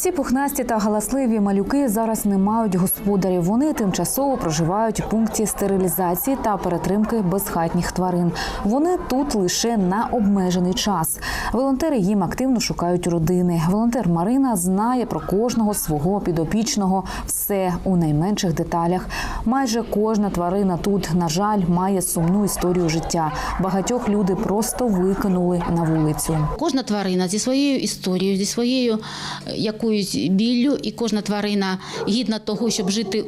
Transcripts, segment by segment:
Ці пухнасті та галасливі малюки зараз не мають господарів. Вони тимчасово проживають у пункті стерилізації та перетримки безхатніх тварин. Вони тут лише на обмежений час. Волонтери їм активно шукають родини. Волонтер Марина знає про кожного свого підопічного все у найменших деталях. Майже кожна тварина тут, на жаль, має сумну історію життя. Багатьох люди просто викинули на вулицю. Кожна тварина зі своєю історією, зі своєю е, якоюсь біллю, і кожна тварина гідна того, щоб жити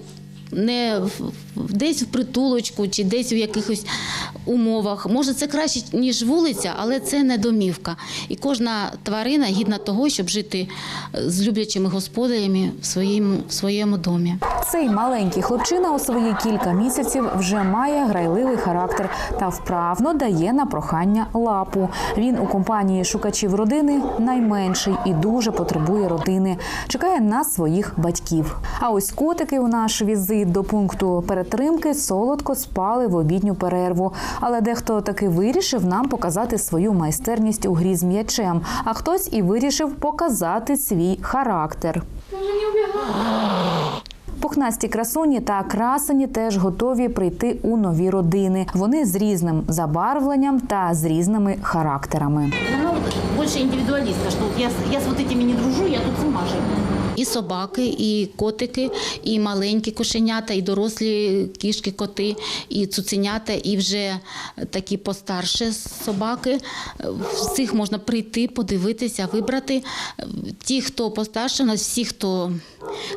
не в- десь в притулочку чи десь в якихось умовах. Може, це краще, ніж вулиця, але це не домівка. І кожна тварина гідна того, щоб жити е, з люблячими господарями в своєму, в своєму домі. Цей маленький хлопчина у свої кілька місяців вже має грайливий характер та вправно дає на прохання лапу. Він у компанії шукачів родини найменший і дуже потребує родини. Чекає на своїх батьків. А ось котики у наш візит до пункту перетримки солодко спали в обідню перерву. Але дехто таки вирішив нам показати свою майстерність у грі з м'ячем. А хтось і вирішив показати свій характер. Пухнасті красуні та красені теж готові прийти у нові родини. Вони з різним забарвленням та з різними характерами. Она больше индивидуалистка, что вот я, с- я с вот этими не дружу, я тут сама живу. І собаки, і котики, і маленькі кошенята, і дорослі кішки, коти, і цуценята, і вже такі постарші собаки. Всіх можна прийти, подивитися, вибрати. Ті, хто постарше, у нас всі, хто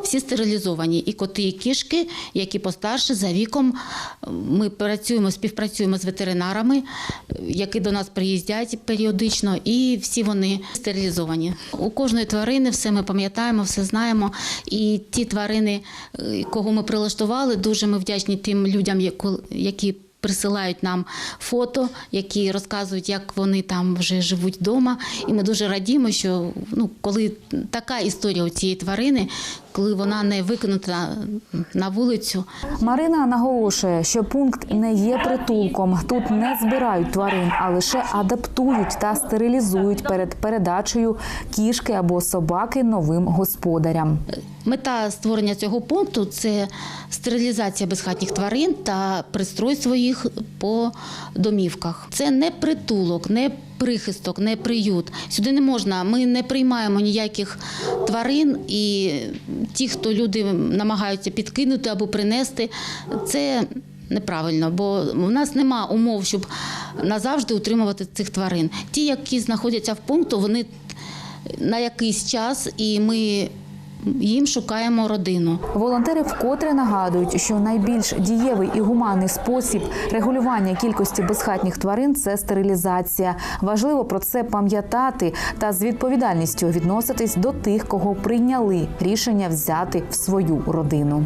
всі стерилізовані, і коти, і кішки, які постарше за віком. Ми працюємо, співпрацюємо з ветеринарами, які до нас приїздять періодично, і всі вони стерилізовані. У кожної тварини все ми пам'ятаємо, все знаємо. І ті тварини, е, кого ми прилаштували, дуже ми вдячні тим людям, які. Присилають нам фото, які розказують, як вони там вже живуть вдома. І ми дуже радімо, що ну, коли така історія у цієї тварини, коли вона не викинута на вулицю, Марина наголошує, що пункт не є притулком. Тут не збирають тварин, а лише адаптують та стерилізують перед передачею кішки або собаки новим господарям. Мета створення цього пункту це стерилізація безхатніх тварин та пристройство їх по домівках. Це не притулок, не прихисток, не приют. Сюди не можна. Ми не приймаємо ніяких тварин, і ті, хто люди намагаються підкинути або принести, це. Неправильно, бо в нас нема умов, щоб назавжди утримувати цих тварин. Ті, які знаходяться в пункту, вони на якийсь час, і ми їм шукаємо родину. Волонтери вкотре нагадують, що найбільш дієвий і гуманний спосіб регулювання кількості безхатніх тварин це стерилізація. Важливо про це пам'ятати та з відповідальністю відноситись до тих, кого прийняли рішення взяти в свою родину.